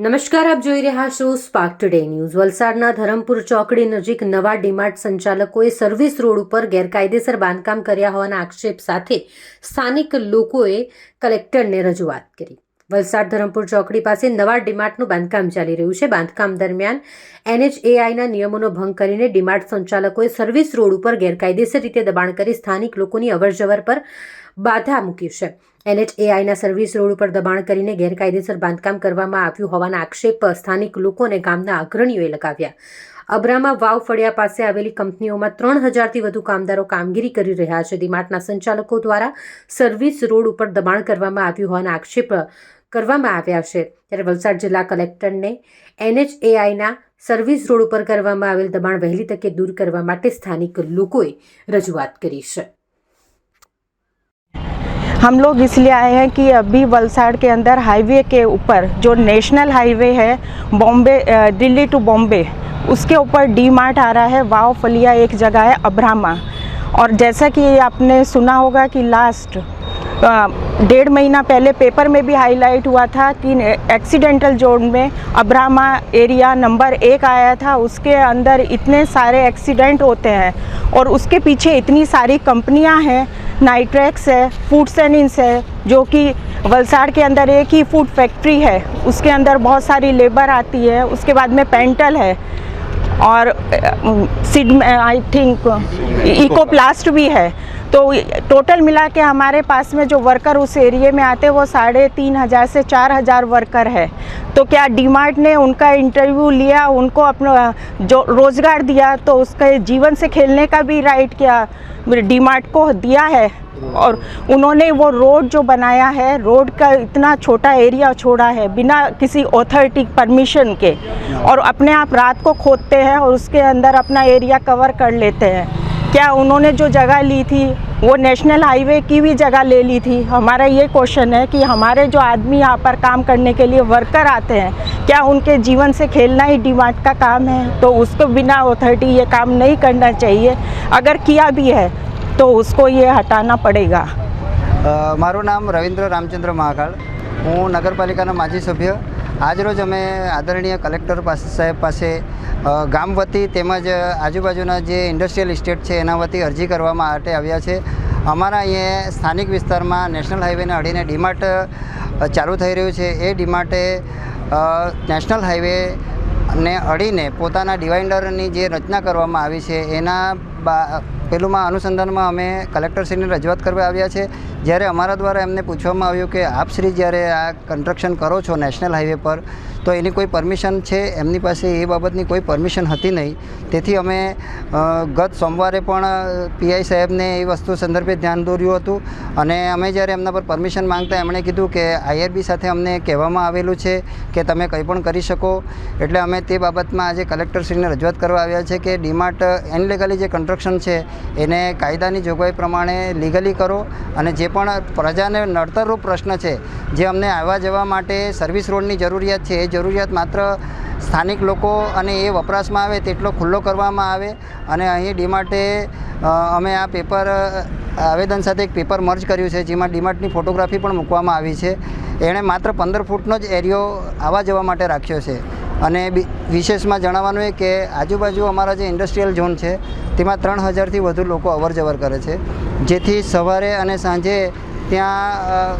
નમસ્કાર, આપ જોઈ રહ્યા છો સ્પાર્ક ટુડે ન્યૂઝ વલસાડના ધરમપુર ચોકડી નજીક નવા ડીમાર્ટ સંચાલકોએ સર્વિસ રોડ ઉપર ગેરકાયદેસર બાંધકામ કર્યા હોવાના આક્ષેપ સાથે સ્થાનિક લોકોએ કલેક્ટરને રજૂઆત કરી. વલસાડ ધરમપુર ચોકડી પાસે નવા ડીમાર્ટનું બાંધકામ ચાલી રહ્યું છે. બાંધકામ દરમિયાન એનએચએઆઈના નિયમોનો ભંગ કરીને ડીમાર્ટ સંચાલકોએ સર્વિસ રોડ ઉપર ગેરકાયદેસર રીતે દબાણ કરી સ્થાનિક લોકોની અવરજવર પર બાધા મૂકી છે. એનએચએઆઈના સર્વિસ રોડ ઉપર દબાણ કરીને ગેરકાયદેસર બાંધકામ કરવામાં આવ્યું હોવાના આક્ષેપ સ્થાનિક લોકો અને ગામના અગ્રણીઓએ લગાવ્યા. અબ્રામા વાવ ફળિયા પાસે આવેલી કંપનીઓમાં ત્રણ હજારથી વધુ કામદારો કામગીરી કરી રહ્યા છે. ડીમાર્ટના સંચાલકો દ્વારા સર્વિસ રોડ ઉપર દબાણ કરવામાં આવ્યું હોવાના આક્ષેપ કરવામાં આવ્યા છે ત્યારે વલસાડ જિલ્લા કલેક્ટરને એનએચએઆઈના સર્વિસ રોડ ઉપર કરવામાં આવેલ દબાણ વહેલી તકે દૂર કરવા માટે સ્થાનિક લોકોએ રજૂઆત કરી છે हम लोग इसलिए आए हैं कि अभी वलसाड़ के अंदर हाईवे के ऊपर जो नेशनल हाईवे है बॉम्बे अ, दिल्ली टू बॉम्बे उसके ऊपर डी मार्ट आ रहा है वाव फलिया एक जगह है अब्रामा और जैसा कि आपने सुना होगा कि लास्ट डेढ़ महीना पहले पेपर में भी हाईलाइट हुआ था कि एक्सीडेंटल जोन में अब्रामा एरिया नंबर एक आया था। उसके अंदर इतने सारे एक्सीडेंट होते हैं और उसके पीछे इतनी सारी कंपनियाँ हैं नाइट्रेक्स है फ़ूड एंड है जो कि वलसाड़ के अंदर एक ही फ़ूड फैक्ट्री है। उसके अंदर बहुत सारी लेबर आती है उसके बाद में पेंटल है और सिड आई थिंक इकोप्लास्ट भी है। तो टोटल मिला के हमारे पास में जो वर्कर उस एरिए में आते हैं, वो साढ़े तीन हज़ार से चार हज़ार वर्कर है। तो क्या डीमार्ट ने उनका इंटरव्यू लिया, उनको अपना, जो रोज़गार दिया तो उसके जीवन से खेलने का भी राइट क्या डीमार्ट को दिया है। और उन्होंने वो रोड जो बनाया है रोड का इतना छोटा एरिया छोड़ा है, बिना किसी ऑथोरिटी परमिशन के। और अपने आप रात को खोदते हैं और उसके अंदर अपना एरिया कवर कर लेते हैं। क्या उन्होंने जो जगह ली थी वो नेशनल हाईवे की भी जगह ले ली थी हमारा ये क्वेश्चन है कि हमारे जो आदमी यहाँ पर काम करने के लिए वर्कर आते हैं क्या उनके जीवन से खेलना ही डिमांड का काम है तो उसको बिना अथॉरिटी ये काम नहीं करना चाहिए अगर किया भी है तो उसको ये हटाना पड़ेगा અ, મારું નામ રવિન્દ્ર રામચંદ્ર મહાકાળ હું નગરપાલિકાના માજી સભ્ય આજરોજ અમે આદરણીય કલેક્ટર પાસે સાહેબ પાસે ગામ વતી તેમજ આજુબાજુના જે ઇન્ડસ્ટ્રીયલ ઇસ્ટેટ છે એના વતી અરજી કરવા માટે આવ્યા છે. અમારા અહીંયા સ્થાનિક વિસ્તારમાં નેશનલ હાઈવેને અડીને ડીમાર્ટ ચાલુ થઈ રહ્યું છે. એ ડીમાર્ટે નેશનલ હાઈવે ને અડીને પોતાના ડિવાઇડરની જે રચના કરવામાં આવી છે એના બા પેલુંમાં અનુસંધાનમાં અમે કલેક્ટરશ્રીને રજૂઆત કરવા આવ્યા છે. જ્યારે અમારા દ્વારા એમને પૂછવામાં આવ્યું કે આપ શ્રી જ્યારે આ કન્સ્ટ્રક્શન કરો છો નેશનલ હાઈવે પર તો એની કોઈ પરમિશન છે? એમની પાસે એ બાબતની કોઈ પરમિશન હતી નહીં. તેથી અમે ગત સોમવારે પણ પીઆઈ સાહેબને એ વસ્તુ સંદર્ભે ધ્યાન દોર્યું હતું અને અમે જ્યારે એમના પર પરમિશન માંગતા એમણે કીધું કે આઈઆરબી સાથે અમને કહેવામાં આવેલું છે કે તમે કંઈ પણ કરી શકો. એટલે અમે તે બાબતમાં આજે કલેક્ટરશ્રીને રજૂઆત કરવા આવ્યા છે કે ડીમાર્ટ ઇનલીગલી જે કન્સ્ટ્રક્શન છે એને કાયદાની જોગવાઈ પ્રમાણે લીગલી કરો અને જે પણ પ્રજાને નડતરરૂપ પ્રશ્ન છે જે અમને આવવા જવા માટે સર્વિસ રોડની જરૂરિયાત છે એ જરૂરિયાત માત્ર સ્થાનિક લોકો અને એ વપરાશમાં આવે તેટલો ખુલ્લો કરવામાં આવે અને અહીં ડીમાર્ટે અમે આ પેપર આવેદન સાથે એક પેપર મર્જ કર્યું છે જેમાં ડીમાર્ટની ફોટોગ્રાફી પણ મૂકવામાં આવી છે. એણે માત્ર પંદર ફૂટનો જ એરિયો આવવા જવા માટે રાખ્યો છે. અને વિશેષમાં જણાવવાનું એ કે આજુબાજુ અમારા જે ઇન્ડસ્ટ્રીયલ ઝોન છે, તેમાં ત્રણ હજારથી વધુ લોકો અવરજવર કરે છે. જેથી સવારે અને સાંજે ત્યાં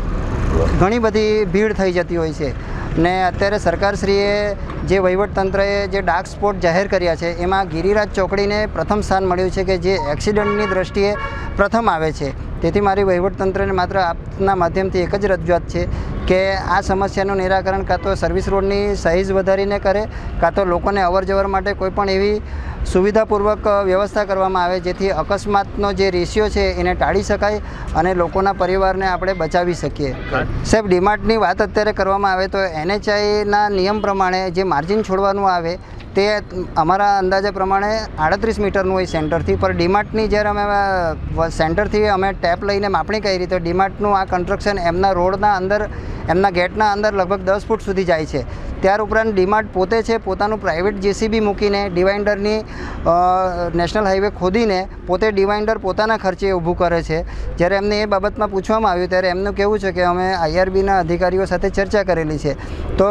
ઘણી બધી ભીડ થઈ જતી હોય છે. ને અત્યારે સરકારશ્રીએ જે વહીવટતંત્રએ જે ડાર્ક સ્પોટ જાહેર કર્યા છે, એમાં ગિરિરાજ ચોકડીને પ્રથમ સ્થાન મળ્યું છે કે જે એક્સિડન્ટની દ્રષ્ટિએ પ્રથમ આવે છે. તેથી મારી વહીવટતંત્રને માત્ર આપના માધ્યમથી એક જ રજૂઆત છે કે આ સમસ્યાનું નિરાકરણ કાં તો સર્વિસ રોડની સાઇઝ વધારીને કરે, કાં તો લોકોને અવર જવર માટે કોઈપણ એવી સુવિધાપૂર્વક વ્યવસ્થા કરવામાં આવે જેથી અકસ્માતનો જે રેશિયો છે એને ટાળી શકાય અને લોકોના પરિવારને આપણે બચાવી શકીએ. સાહેબ, ડીમાર્ટની વાત અત્યારે કરવામાં આવે તો એનએચઆઈના નિયમ પ્રમાણે જે માર્જિન છોડવાનું આવે તે અમારા અંદાજા પ્રમાણે આડત્રીસ મીટરનું હોય સેન્ટરથી પર ડીમાર્ટની જ્યારે અમે સેન્ટરથી અમે ટેપ લઈને માપણી કરી તો ડીમાર્ટનું આ કન્સ્ટ્રક્શન એમના રોડના અંદર, એમના ગેટના અંદર લગભગ દસ ફૂટ સુધી જાય છે. ત્યાર ઉપરાંત ડીમાર્ટ પોતે છે, પોતાનું પ્રાઇવેટ જેસીબી મૂકીને, ડિવાઇન્ડરની નેશનલ હાઈવે ખોદીને પોતે ડિવાઇન્ડર પોતાના ખર્ચે ઊભું કરે છે. જ્યારે એમને એ બાબતમાં પૂછવામાં આવ્યું, ત્યારે એમનું કહેવું છે કે અમે આઈઆરબીના અધિકારીઓ સાથે ચર્ચા કરેલી છે. તો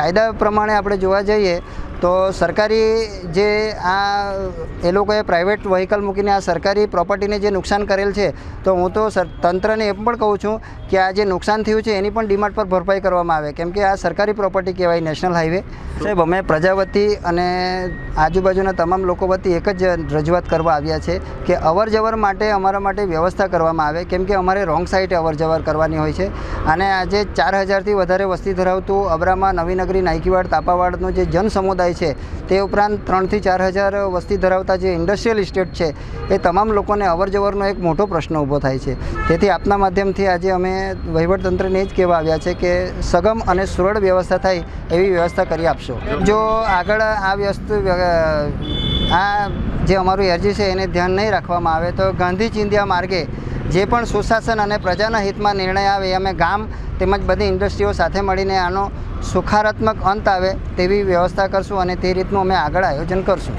કાયદા પ્રમાણે આપણે જોવા જઈએ તો સરકારી જે આ, એ લોકોએ પ્રાઇવેટ વ્હીકલ મૂકીને આ સરકારી પ્રોપર્ટીને જે નુકસાન કરેલ છે, તો હું તો તંત્રને એમ પણ કહું છું કે આ જે નુકસાન થયું છે, એની પણ ડિમાન્ડ પર ભરપાઈ કરવામાં આવે. કેમ કે આ સરકારી પ્રોપર્ટી કહેવાય નેશનલ હાઈવે સાહેબ, અમે પ્રજાવતી અને આજુબાજુના તમામ લોકો વતી એક જ રજૂઆત કરવા આવ્યા છે કે અવર જવર માટે અમારા માટે વ્યવસ્થા કરવામાં આવે. કેમ કે અમારે રોંગ સાઈડે અવર જવર કરવાની હોય છે. અને આજે ચાર હજારથી વધારે વસ્તી ધરાવતું અબરામાં નવીનગરી નાયકીવાડ તાપાવાડનો જે જન સમુદાય છે. તે ઉપરાંત ત્રણથી ચાર હજાર વસ્તી ધરાવતા જે ઇન્ડસ્ટ્રીયલ ઇસ્ટેટ છે, એ તમામ લોકોને અવરજવરનો એક મોટો પ્રશ્ન ઊભો થાય છે. તેથી આપના માધ્યમથી આજે અમે વહીવટતંત્રને જ કહેવા આવ્યા છે કે સગમ અને સુરળ વ્યવસ્થા થાય એવી વ્યવસ્થા કરી આપશો. જો આગળ આ વ્યસ્ત આ જે અમારું એરજી છે એને ધ્યાન નહીં રાખવામાં આવે તો ગાંધી ચિંધ્યા માર્ગે જે પણ સુશાસન અને પ્રજાના હિતમાં નિર્ણય આવે અમે ગામ તેમજ બધી ઇન્ડસ્ટ્રીઓ સાથે મળીને આનો સુખારાત્મક અંત આવે તેવી વ્યવસ્થા કરશું અને તે રીતનું અમે આગળ આયોજન કરશું.